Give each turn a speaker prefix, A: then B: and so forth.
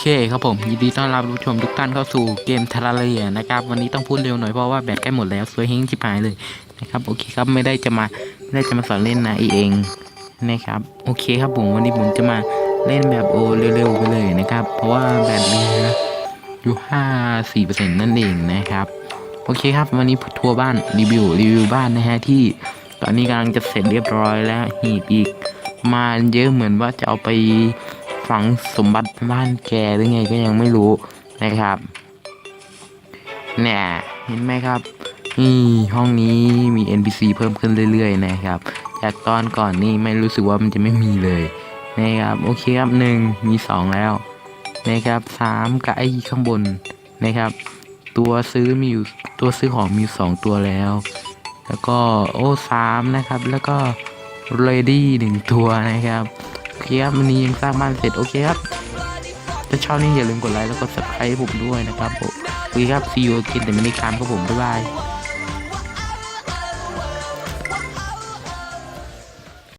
A: เคครับผมยินดีต้อนรับผู้ชมทุกท่านเข้าสู่เกมทาราเรียนะครับวันนี้ต้องพูดเร็วหน่อยเพราะว่าแบตใกล้หมดแล้วสวยเฮงชิบหายเลยนะครับโอเคครับไม่ได้จะมาไม่ได้จะมาสอนเล่นนะเองนะครับโอเคครับผมวันนี้ผมจะมาเล่นแบบโอเร็วๆไปเลยนะครับ เพราะว่าแบตเหลืออยู่ห้าสี่เปอร์เซ็นต์นั่นเองนะครับโอเคครับวันนี้ทัวร์บ้านรีวิวรีวิวบ้านนะฮะที่ตอนนี้กำลังจะเสร็จเรียบร้อยแล้วหีบอีกมาเยอะเหมือนว่าจะเอาไป ฝังสมบัติบ้านแกหรือไงก็ยังไม่รู้นะครับเนี่ยเห็นไหมครับนี่ห้องนี้มี NPC เพิ่มขึ้นเรื่อยๆ นะครับ จากตอนก่อนนี่ไม่รู้สึกว่ามันจะไม่มีเลยนะครับโอเคครับหนึ่งมีสองแล้วนะครับสามกับไอ้ข้างบนนะครับ ตัวซื้อมีอยู่ตัวซื้อของมีสองตัวแล้ว แล้วก็โอ้สามนะครับ แล้วก็ ready หนึ่งตัวนะครับ เคครับวันนี้ยังสร้างบ้านเสร็จโอเคครับถ้าชอบนี่อย่าลืมกดไลค์แล้วก็ subscribe ให้ผมด้วยนะครับผมโอเคครับ see you again แต่ไม่ได้คามครับผมบ๊ายบาย